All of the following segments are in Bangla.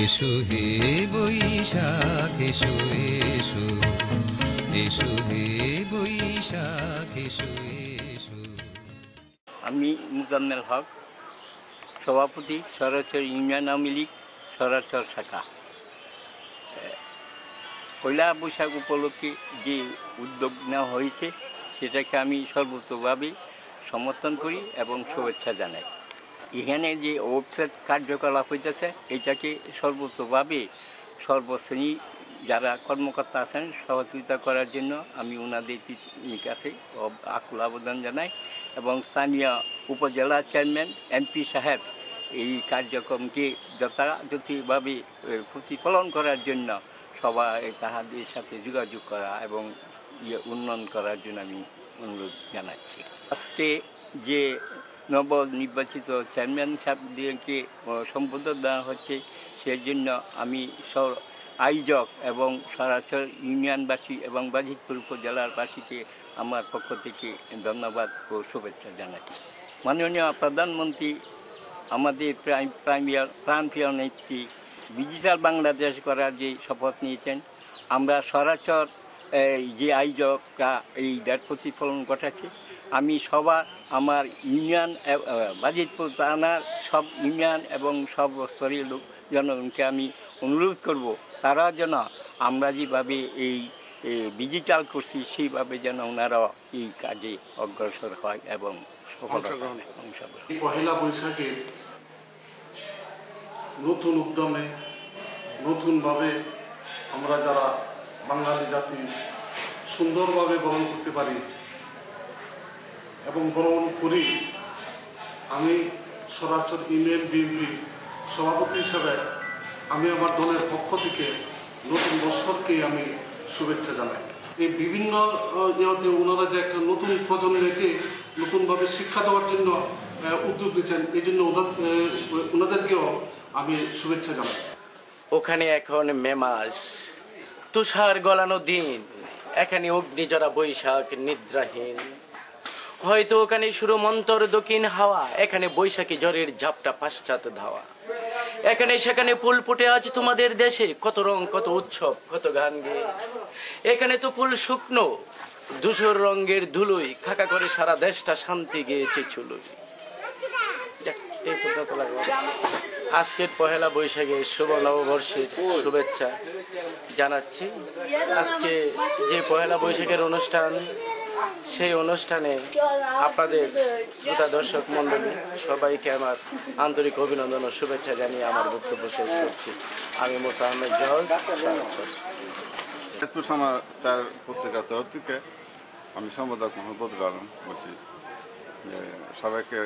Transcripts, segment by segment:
এসো হে বৈশাখ, এসো এসো। এসো হে বৈশাখ, এসো এসো। আমি মুজাম্মেল হক, সভাপতি সরাচর ইউনিয়ন আওয়ামী লীগ সরাচর শাখা। পয়লা বৈশাখ উপলক্ষে যে উদ্যোগ নেওয়া হয়েছে, সেটাকে আমি সর্বতভাবে সমর্থন করি এবং শুভেচ্ছা জানাই। এখানে যে ওয়েবসাইট কার্যকলাপ হইতেছে, এটাকে সর্বতভাবে সর্বশ্রেণী যারা কর্মকর্তা আছেন, সহযোগিতা করার জন্য আমি ওনাদের কাছে আকুল আবেদন জানাই এবং স্থানীয় উপজেলা চেয়ারম্যান এমপি সাহেব এই কার্যক্রমকে যথাযথভাবে প্রতিফলন করার জন্য সবাই তাহাদের সাথে যোগাযোগ করা এবং ইয়ে উন্নয়ন করার জন্য আমি অনুরোধ জানাচ্ছি। আজকে যে নবনির্বাচিত চেয়ারম্যান সাহেবদেরকে সম্বোধন দেওয়া হচ্ছে। সেজন্য আমি স- আয়োজক এবং সরাসরি ইউনিয়নবাসী এবং বাজিতপুর উপজেলারবাসীকে আমার পক্ষ থেকে ধন্যবাদ ও শুভেচ্ছা জানাচ্ছি। মাননীয় প্রধানমন্ত্রী, আমাদের প্রাইম প্রাইমিয়ার প্রাণপ্রিয় নেত্রী, ডিজিটাল বাংলাদেশ করার যে শপথ নিয়েছেন, আমরা সরাচর যে আয়োজকরা এই দ্যাট প্রতিফলন ঘটাচ্ছে আমি সবার আমার ইউনিয়ন বাজিতপুর থানার সব ইউনিয়ন এবং সব স্তরীয় লোক জনগণকে আমি অনুরোধ করব তারা যেন আমরা যেভাবে এই ডিজিটাল করছি সেইভাবে যেন ওনারা এই কাজে অগ্রসর হয় এবং পহেলা বৈশাখের নতুন উদ্যমে নতুনভাবে আমরা যারা বাঙালি জাতি সুন্দরভাবে বরণ করতে পারি এবং বরণ করি। আমি সরাসর ইউনিয়ন বিএনপি সভাপতি হিসেবে আমি আমার দলের পক্ষ থেকে নতুন বছরকে আমি শুভেচ্ছা জানাই। এই বিভিন্ন ইয়েতে ওনারা যে একটা নতুন প্রজন্মকে নতুনভাবে শিক্ষা দেওয়ার জন্য উদ্যোগ নিচ্ছেন, এই জন্য ওনাদেরকেও আমি শুভেচ্ছা জানাই। ওখানে এখন মে মাস তুষার গলানো দিন, এখানে অগ্নিজরা বৈশাখ নিদ্রাহীন। হয়তো ওখানে শুরু মন্তর দক্ষিণ হাওয়া, এখানে বৈশাখী জ্বরের ঝাপটা পাশ্চাৎ ধাওয়া। এখানে সেখানে ফুল ফুটে আছে তোমাদের দেশে, কত রং, কত উৎসব, কত গান গেয়ে এখানে তো ফুল শুকনো, ধূসর রঙের ধুলোই, খাকা করে সারা দেশটা শান্তি গেয়েছে চুলুই আজকের পহেলা বৈশাখে শুভ নববর্ষের শুভেচ্ছা জানাচ্ছি। আজকে যে পহেলা বৈশাখের অনুষ্ঠান সেই অনুষ্ঠানে আপনাদের শ্রোতা দর্শক মণ্ডলী সবাইকে আমার আন্তরিক অভিনন্দন ও শুভেচ্ছা জানিয়ে আমার বক্তব্য শেষ করছি। আমি মোসা আহমেদ জহজ সমাচার পত্রিকার তরফ থেকে আমি সম্পাদক মোহাম্মদ আলম বলছি সবাইকে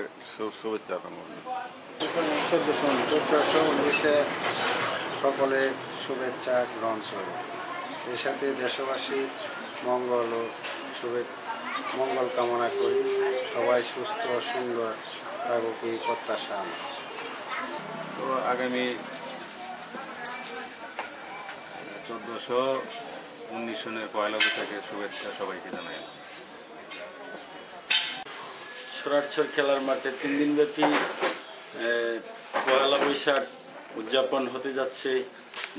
শুভেচ্ছা জানাব। সকলে শুভেচ্ছা গ্রহণ করবে সেই সাথে দেশবাসী মঙ্গল ও শুভে মঙ্গল কামনা করি। সবাই সুস্থ সুন্দর থাকুক এই প্রত্যাশা আমার। তো আগামী চোদ্দোশো উনিশ সনের পয়লা বৈশাখের শুভেচ্ছা সবাইকে জানাই। সরারছর খেলার মাঠে তিন দিনব্যাপী এ, পয়লা বৈশাখ উদযাপন হতে যাচ্ছে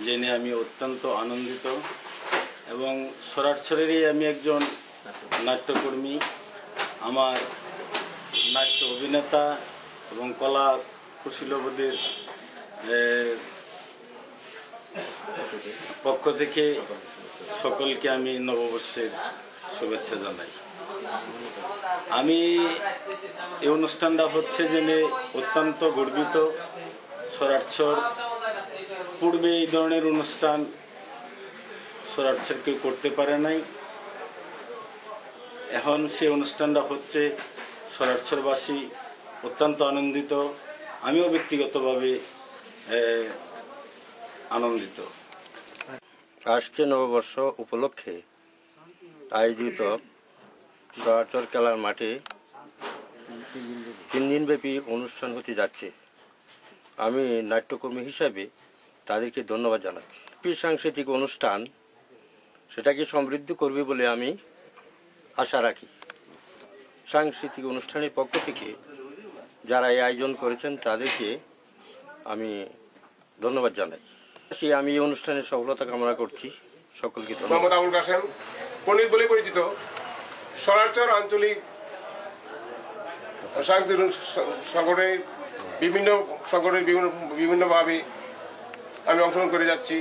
জেনে আমি অত্যন্ত আনন্দিত। এবং সরারছরেরই আমি একজন নাট্যকর্মী, আমার নাট্য অভিনেতা এবং কলা কুশীলবোধের পক্ষ থেকে সকলকে আমি নববর্ষের শুভেচ্ছা জানাই। আমি এই অনুষ্ঠানটা হচ্ছে জেনে অত্যন্ত গর্বিত। সরারছর পূর্বে এই ধরনের অনুষ্ঠান সরারছর কেউ করতে পারে নাই। এখন সে অনুষ্ঠানটা হচ্ছে সরারছরবাসী অত্যন্ত আনন্দিত, আমিও ব্যক্তিগতভাবে আনন্দিত। আসছে নববর্ষ উপলক্ষে আয়োজিত সরাচর খেলার মাঠে তিন দিনব্যাপী অনুষ্ঠান হতে যাচ্ছে। আমি নাট্যকর্মী হিসাবে তাদেরকে ধন্যবাদ জানাচ্ছি। সাংস্কৃতিক অনুষ্ঠান সেটাকে সমৃদ্ধ করবে বলে আমি আশা রাখি। সাংস্কৃতিক অনুষ্ঠানের পক্ষ থেকে যারা এই আয়োজন করেছেন, তাদেরকে আমি ধন্যবাদ জানাই। সে আমি এই অনুষ্ঠানের সফলতা কামনা করছি। সকলকে মোহাম্মদ আবুল কাসেম পণ্ডিত বলে পরিচিত সরারচর আঞ্চলিক সাংস্কৃতিক সংগঠনের বিভিন্ন সংগঠনের বিভিন্ন বিভিন্নভাবে আমি অংশগ্রহণ করে যাচ্ছি।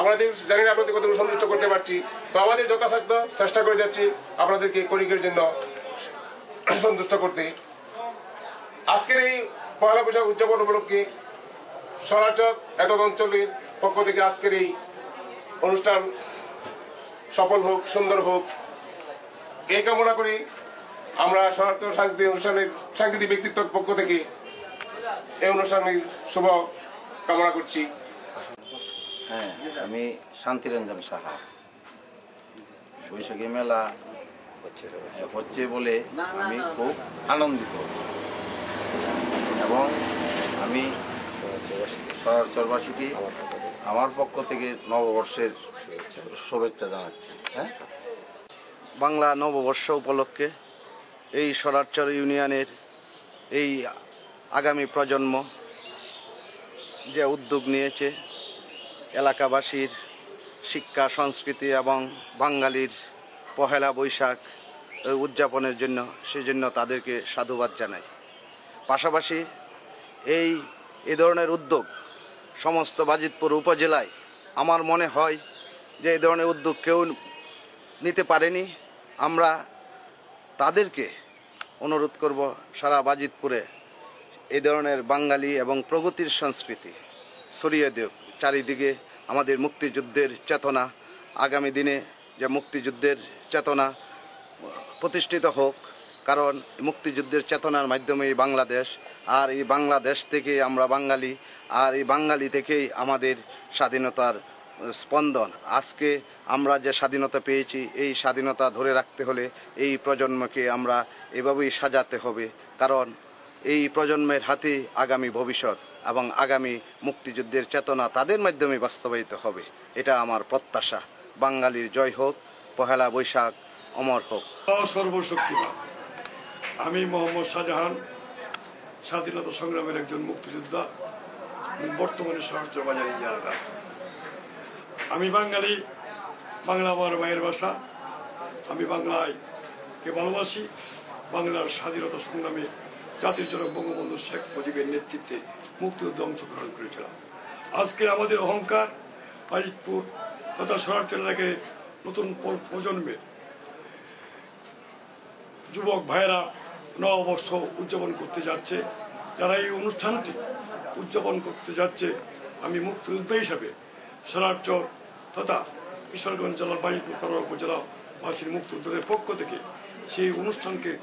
আপনাদের জানি না আপনাদের কতটুকু সন্তুষ্ট করতে পারছি। তো আমাদের যথাসাধ্য চেষ্টা করে যাচ্ছি আপনাদেরকে করিকের জন্য সন্তুষ্ট করতে। আজকের এই পয়লা বৈশাখ উদযাপন উপলক্ষে সরাচর এত অঞ্চলের পক্ষ থেকে আজকের এই অনুষ্ঠান সফল হোক, সুন্দর হোক, এই কামনা করি আমরা সনাতন সাংস্কৃতিক অনুষ্ঠানের, সাংস্কৃতিক ব্যক্তিত্বের পক্ষ থেকে এই অনুষ্ঠানের শুভ কামনা করছি। হ্যাঁ আমি শান্তিরঞ্জন সাহা। বৈশাখী মেলা হ্যাঁ, হচ্ছে বলে আমি খুব আনন্দিত। এবং আমি শহরচরবাসীকে আমার পক্ষ থেকে নববর্ষের শুভেচ্ছা জানাচ্ছি হ্যাঁ? বাংলা নববর্ষ উপলক্ষে এই সরারচর ইউনিয়নের এই আগামী প্রজন্ম যে উদ্যোগ নিয়েছে এলাকাবাসীর শিক্ষা, সংস্কৃতি এবং বাঙালির পহেলা বৈশাখ উদযাপনের জন্য সেজন্য তাদেরকে সাধুবাদ জানাই। পাশাপাশি এই, এ ধরনের উদ্যোগ সমস্ত বাজিতপুর উপজেলায় আমার মনে হয় যে এই ধরনের উদ্যোগ কেউ নিতে পারেনি। আমরা তাদেরকে অনুরোধ করব সারা বাজিতপুরে এই ধরনের বাঙালি এবং প্রগতির সংস্কৃতি ছড়িয়ে দেব চারিদিকে আমাদের মুক্তিযুদ্ধের চেতনা। আগামী দিনে যে মুক্তিযুদ্ধের চেতনা প্রতিষ্ঠিত হোক, কারণ মুক্তিযুদ্ধের চেতনার মাধ্যমে এই বাংলাদেশ, আর এই বাংলাদেশ থেকে আমরা বাঙালি, আর এই বাঙালি থেকেই আমাদের স্বাধীনতার স্পন্দন। আজকে আমরা যে স্বাধীনতা পেয়েছি, এই স্বাধীনতা ধরে রাখতে হলে এই প্রজন্মকে আমরা এভাবেই সাজাতে হবে, কারণ এই প্রজন্মের হাতে আগামী ভবিষ্যৎ। এবং আগামী মুক্তিযুদ্ধের চেতনা তাদের মাধ্যমে বাস্তবায়িত হবে। এটা আমার প্রত্যাশা। বাঙালির জয় হোক, পহেলা বৈশাখ অমর হোক। সর্বশক্তিমান। আমি মোহাম্মদ শাহজাহান, স্বাধীনতা সংগ্রামের একজন মুক্তিযোদ্ধা বর্তমানে সাহায্য বাজারে জানাদার আমি বাঙালি, বাংলা আমার মায়ের ভাষা। আমি বাংলায় কে ভালোবাসি। বাংলার স্বাধীনতা সংগ্রামে জাতির জনক বঙ্গবন্ধু শেখ মুজিবের নেতৃত্বে মুক্তিযুদ্ধে অংশগ্রহণ করেছিলাম। আজকের আমাদের অহংকার বাজিতপুর তথা এলাকার নতুন প্র- প্রজন্মের যুবক ভাইয়েরা নববর্ষ উদযাপন করতে যাচ্ছে। যারা এই অনুষ্ঠানটি উদযাপন করতে যাচ্ছে, আমি মুক্তিযোদ্ধা হিসাবে সরারচর তথা কিশোরগঞ্জ জেলার বাজিপুর তারা উপজেলাবাসীর মুক্তিযোদ্ধাদের পক্ষ থেকে সেই অনুষ্ঠানকে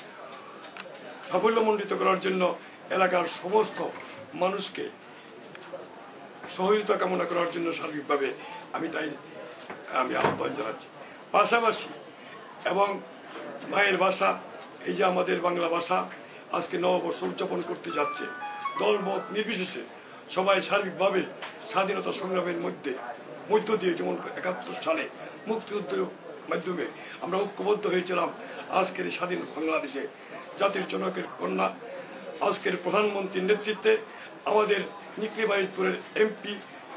সাফল্যমণ্ডিত করার জন্য এলাকার সমস্ত মানুষকে সহযোগিতা কামনা করার জন্য সার্বিকভাবে আমি তাই, আমি আহ্বান জানাচ্ছি। পাশাপাশি এবং মায়ের ভাষা, এই যে আমাদের বাংলা ভাষা আজকে নববর্ষ উদযাপন করতে যাচ্ছে, দলমত নির্বিশেষে সবাই সার্বিকভাবে স্বাধীনতা সংগ্রামের মধ্যে, মধ্য দিয়ে যেমন একাত্তর সালে মুক্তিযুদ্ধের মাধ্যমে আমরা ঐক্যবদ্ধ হয়েছিলাম, আজকের স্বাধীন বাংলাদেশে জাতির জনকের কন্যা, আজকের প্রধানমন্ত্রীর নেতৃত্বে আমাদের নিকলিবাইজপুরের এমপি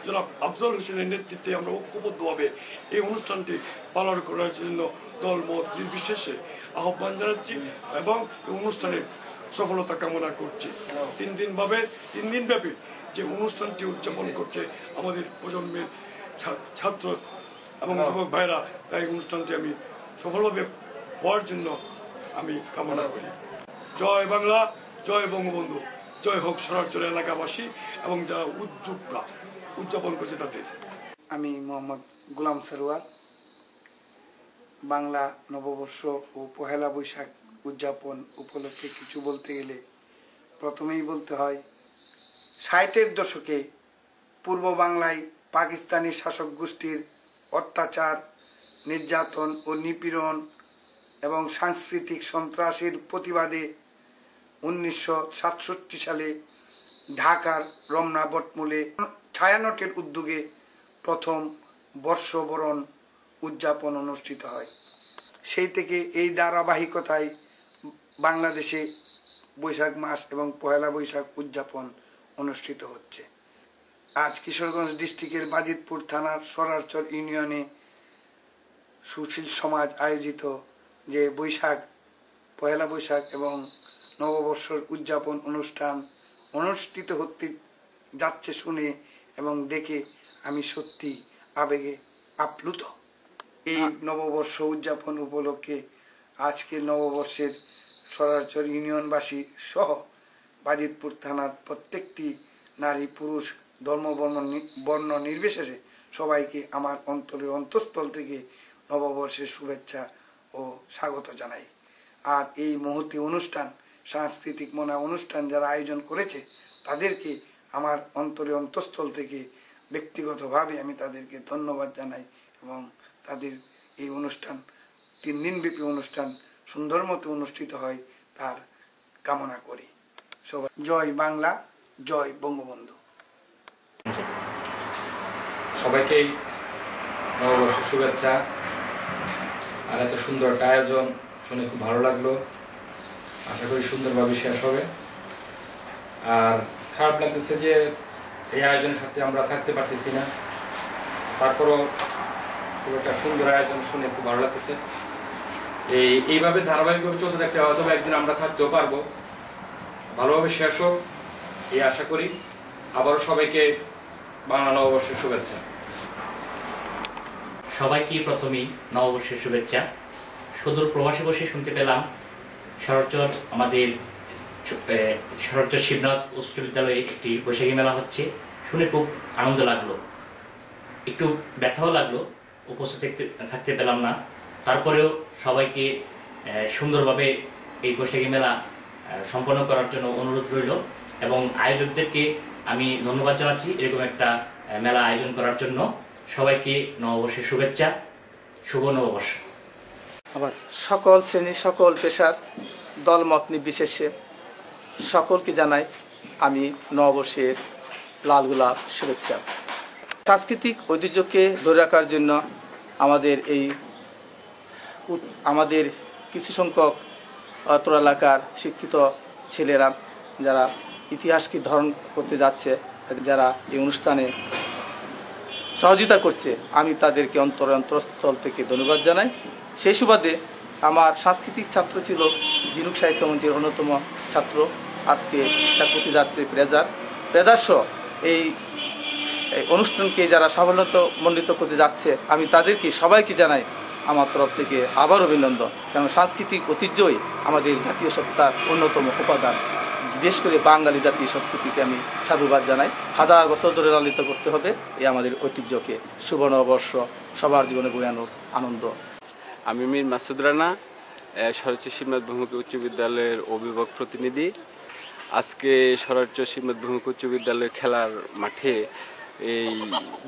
জনাব আফজল হোসেনের নেতৃত্বে আমরা ঐক্যবদ্ধভাবে এই অনুষ্ঠানটি পালন করার জন্য দল মত নির্বিশেষে আহ্বান জানাচ্ছি এবং এই অনুষ্ঠানের সফলতা কামনা করছি। তিন দিনভাবে তিন দিন ব্যাপী যে অনুষ্ঠানটি উদযাপন করছে আমাদের প্রজন্মের ছাত্র এবং যুবক ভাইরা তাই অনুষ্ঠানটি আমি সফলভাবে হওয়ার জন্য আমি কামনা করি। জয় বাংলা জয় বঙ্গবন্ধু। জয় হোক সরারচর এলাকাবাসী এবং যারা উদ্যোক্তা, উদযাপন করছে তাদের। আমি মোহাম্মদ গোলাম সারোয়ার, বাংলা নববর্ষ ও পহেলা বৈশাখ উদযাপন উপলক্ষে কিছু বলতে গেলে প্রথমেই বলতে হয়, ষাটের দশকে পূর্ব বাংলায় পাকিস্তানি শাসক গোষ্ঠীর অত্যাচার, নির্যাতন ও নিপীড়ন এবং সাংস্কৃতিক সন্ত্রাসের প্রতিবাদে উনিশশো সাতষট্টি সালে ঢাকার রমনা বটমূলে ছায়ানটের উদ্যোগে প্রথম বর্ষবরণ উদযাপন অনুষ্ঠিত হয়। সেই থেকে এই ধারাবাহিকতায় বাংলাদেশে বৈশাখ মাস এবং পহেলা বৈশাখ উদযাপন অনুষ্ঠিত হচ্ছে। আজ কিশোরগঞ্জ ডিস্ট্রিক্টের বাজিতপুর থানার সরারচর ইউনিয়নে সুশীল সমাজ আয়োজিত যে বৈশাখ পয়লা বৈশাখ এবং নববর্ষর উদযাপন অনুষ্ঠান অনুষ্ঠিত হতে যাচ্ছে শুনে এবং দেখে আমি সত্যি আবেগে আপ্লুত। এই নববর্ষ উদযাপন উপলক্ষে আজকে নববর্ষের সরারচর ইউনিয়নবাসী সহ বাজিতপুর থানার প্রত্যেকটি নারী পুরুষ ধর্ম বর্ণ বর্ণ নির্বিশেষে সবাইকে আমার অন্তরের অন্তঃস্থল থেকে নববর্ষের শুভেচ্ছা ও স্বাগত জানাই। আর এই মুহূর্তে অনুষ্ঠান সাংস্কৃতিক মনা অনুষ্ঠান যারা আয়োজন করেছে, তাদেরকে আমার অন্তরে অন্তঃস্থল থেকে ব্যক্তিগতভাবে আমি তাদেরকে ধন্যবাদ জানাই এবং তাদের এই অনুষ্ঠান, তিন দিনব্যাপী অনুষ্ঠান সুন্দর মতো অনুষ্ঠিত হয় তার কামনা করি। সবাই জয় বাংলা, জয় বঙ্গবন্ধু। সবাইকেই নববর্ষের শুভেচ্ছা। আর এত সুন্দর একটা আয়োজন শুনে খুব ভালো লাগল। আশা করি সুন্দরভাবে শেষ হবে। আর খারাপ লাগতেছে যে এই আয়োজনের সাথে আমরা থাকতে পারতেছি না। তারপরও খুব একটা সুন্দর আয়োজন শুনে খুব ভালো লাগতেছে। এই, এইভাবে ধারাবাহিকভাবে চলতে থাকলে হয়তো একদিন আমরা থাকতেও পারব। ভালোভাবে শেষ হোক, এই আশা করি। আবারও সবাইকে বাংলা নববর্ষের শুভেচ্ছা। সবাইকে প্রথমেই নববর্ষের শুভেচ্ছা। সুদূর প্রবাসী বসে শুনতে পেলাম শরৎচর আমাদের শরৎচর শিবনাথ উচ্চ বিদ্যালয়ে একটি বৈশাখী মেলা হচ্ছে। শুনে খুব আনন্দ লাগল। একটু ব্যথাও লাগল, উপস্থিত থাকতে থাকতে পেলাম না। তারপরেও সবাইকে সুন্দরভাবে এই বৈশাখী মেলা সম্পন্ন করার জন্য অনুরোধ রইল এবং আয়োজকদেরকে আমি ধন্যবাদ জানাচ্ছি এরকম একটা মেলা আয়োজন করার জন্য। সবাইকে নববর্ষের শুভেচ্ছা। শুভ নববর্ষ। আবার সকল শ্রেণি সকল পেশার দলমত নির্বিশেষে সকলকে জানাই আমি নববর্ষের লাল গোলাপ শুভেচ্ছা। সাংস্কৃতিক ঐতিহ্যকে ধরে রাখার জন্য আমাদের এই আমাদের কিছু সংখ্যক অত্র এলাকার শিক্ষিত ছেলেরা যারা ইতিহাসকে ধারণ করতে যাচ্ছে, যারা এই অনুষ্ঠানে সহযোগিতা করছে, আমি তাদেরকে অন্তর অন্তরস্থল থেকে ধন্যবাদ জানাই। সেই সুবাদে আমার সাংস্কৃতিক ছাত্র ছিল ঝিনুক সাহিত্য মঞ্চের অন্যতম ছাত্র। আজকে শিক্ষা করতে যাচ্ছে প্রেজার। প্রেজার সহ এই অনুষ্ঠানকে যারা সাফল্যত মণ্ডিত করতে যাচ্ছে, আমি তাদেরকে সবাইকে জানাই আমার তরফ থেকে আবার অভিনন্দন। কারণ সাংস্কৃতিক ঐতিহ্যই আমাদের জাতীয় সত্তার অন্যতম উপাদান। বিশেষ করে বাঙালি জাতীয় সংস্কৃতিকে আমি সাধুবাদ জানাই। হাজার বছর ধরে লালিত করতে হবে, এই আমাদের ঐতিহ্যকে। সুবর্ণ সুবর্ণবর্ষ সবার জীবনে বয়ানোর আনন্দ। আমি মীর মাসুদ রানা সরচ শিবনাথ বহুমুখী উচ্চ বিদ্যালয়ের অভিভাবক প্রতিনিধি। আজকে সরচ শিবনাথ বহুমুখী উচ্চ বিদ্যালয়ের খেলার মাঠে এই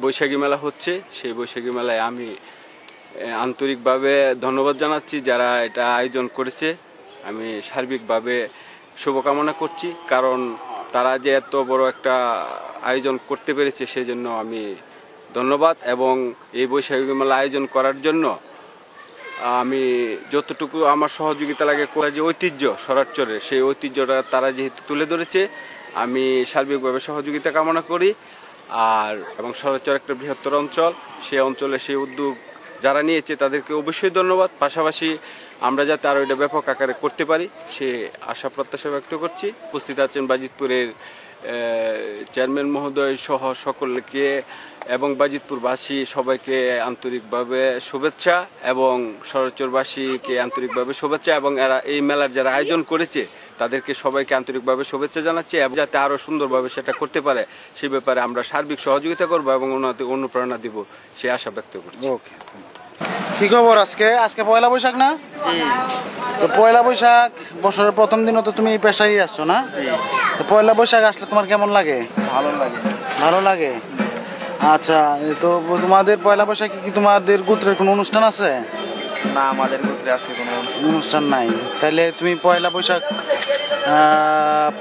বৈশাখী মেলা হচ্ছে। সেই বৈশাখী মেলায় আমি আন্তরিকভাবে ধন্যবাদ জানাচ্ছি যারা এটা আয়োজন করেছে। আমি সার্বিকভাবে শুভকামনা করছি, কারণ তারা যে এত বড় একটা আয়োজন করতে পেরেছে, সেজন্য আমি ধন্যবাদ। এবং এই বৈশাখী মেলা আয়োজন করার জন্য আমি যতটুকু আমার সহযোগিতা লাগে যে ঐতিহ্য সরারচরের সেই ঐতিহ্যটা তারা যেহেতু তুলে ধরেছে, আমি সার্বিকভাবে সহযোগিতা কামনা করি। আর এবং সরারচর একটা বৃহত্তর অঞ্চল সেই অঞ্চলে সেই উদ্যোগ যারা নিয়েছে তাদেরকে অবশ্যই ধন্যবাদ। পাশাপাশি আমরা যাতে আরও এটা ব্যাপক আকারে করতে পারি, সে আশা, প্রত্যাশা ব্যক্ত করছি। উপস্থিত আছেন বাজিতপুরের চেয়ারম্যান মহোদয় সহ সকলকে এবং বাজিতপুরবাসী সবাইকে আন্তরিকভাবে শুভেচ্ছা এবং সরচরবাসীকে আন্তরিকভাবে শুভেচ্ছা এবং এরা এই মেলার যারা আয়োজন করেছে, তাদেরকে সবাইকে আন্তরিকভাবে শুভেচ্ছা জানাচ্ছি এবং যাতে আরও সুন্দরভাবে সেটা করতে পারে, সে ব্যাপারে আমরা সার্বিক সহযোগিতা করব এবং ওনাদের অনুপ্রেরণা দিব, সে আশা ব্যক্ত করছি। ওকে কি খবর আজকে? আজকে পয়লা বৈশাখ না? তো পয়লা বৈশাখ বছরের প্রথম দিনও তো তুমি এই পেশায় আসছো না? তো পয়লা বৈশাখ আসলে তোমার কেমন লাগে? ভালো লাগে। ভালো লাগে? আচ্ছা তো তোমাদের পয়লা বৈশাখে কি তোমাদের গোত্রের কোনো অনুষ্ঠান আছে? না আমাদের গোত্রে আসলে কোনো অনুষ্ঠান নাই। তাহলে তুমি পয়লা বৈশাখ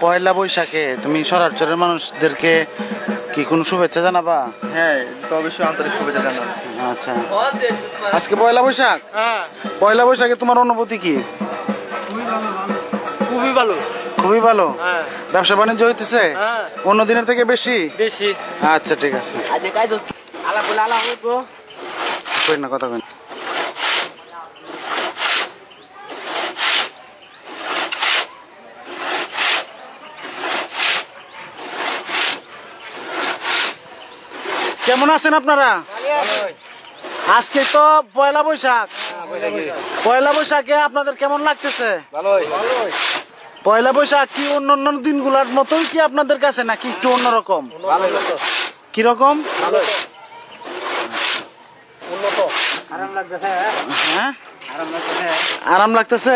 পয়লা বৈশাখে তুমি সরারচরের মানুষদেরকে কি কোনো শুভেচ্ছা জানাবা? হ্যাঁ তো অবশ্যই আন্তরিক শুভেচ্ছা জানাব। আচ্ছা। আজকে পয়লা বৈশাখ? পয়লা বৈশাখে তোমার অনুভূতি কি? খুবই ভালো খুবই ভালো। হ্যাঁ। ব্যবসা বাণিজ্য হইতেছে? হ্যাঁ। অন্য দিনের থেকে বেশি? বেশি। আচ্ছা ঠিক আছে। আলাপ আলাপ না কথা কেমন আছেন আপনারা? আজকে তো পয়লা বৈশাখ। পয়লা বৈশাখে আপনাদের কেমন লাগতেছে? পয়লা বৈশাখ কি অন্য অন্য দিনগুলোর মতোই কি আপনাদের কাছে নাকি একটু অন্যরকম? কীরকম? হ্যাঁ? আরাম লাগতেছে।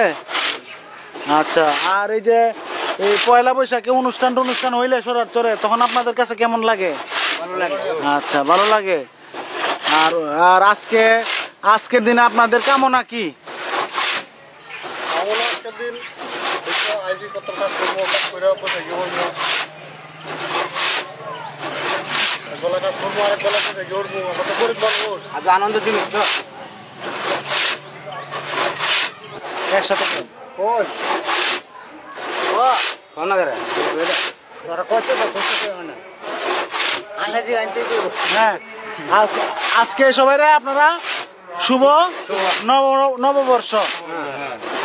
আচ্ছা আর এই যে এই পয়লা বৈশাখে অনুষ্ঠান অনুষ্ঠান হইলে সরার চরে তখন আপনাদের কাছে কেমন লাগে? আচ্ছা ভালো লাগে। আর আর আজকে আজকের দিনে আপনাদের কামনা কি? আনন্দ তো একসাথে ওই ও কোন করে না। হ্যাঁ আজকে সবাই আপনারা শুভ নব নববর্ষ।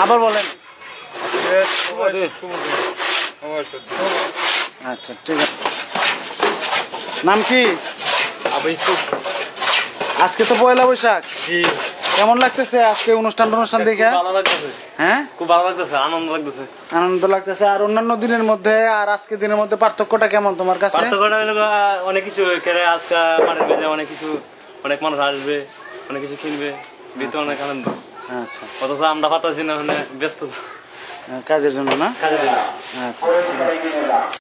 আবার বলেন। আচ্ছা ঠিক আছে। নাম কি? আজকে তো পয়লা বৈশাখ। কেমন লাগতেছে আজকে অনুষ্ঠান অনুষ্ঠান দেখে? ভালো লাগতেছে। হ্যাঁ? খুব ভালো লাগতেছে আনন্দ লাগতেছে। আনন্দ লাগতেছে। আর অন্যান্য দিনের মধ্যে আর আজকে দিনের মধ্যে পার্থক্যটা কেমন তোমার কাছে? পার্থক্যটা হলো অনেক কিছু কেড়ে আজকে মাঠের বেজে অনেক কিছু অনেক মানুষ আসবে অনেক কিছু কিনবে দিতে অনেক আনন্দ। আচ্ছা। অথচ আমরা পাতাছি না মানে ব্যস্ত। কাজের জন্য না? কাজের জন্য। আচ্ছা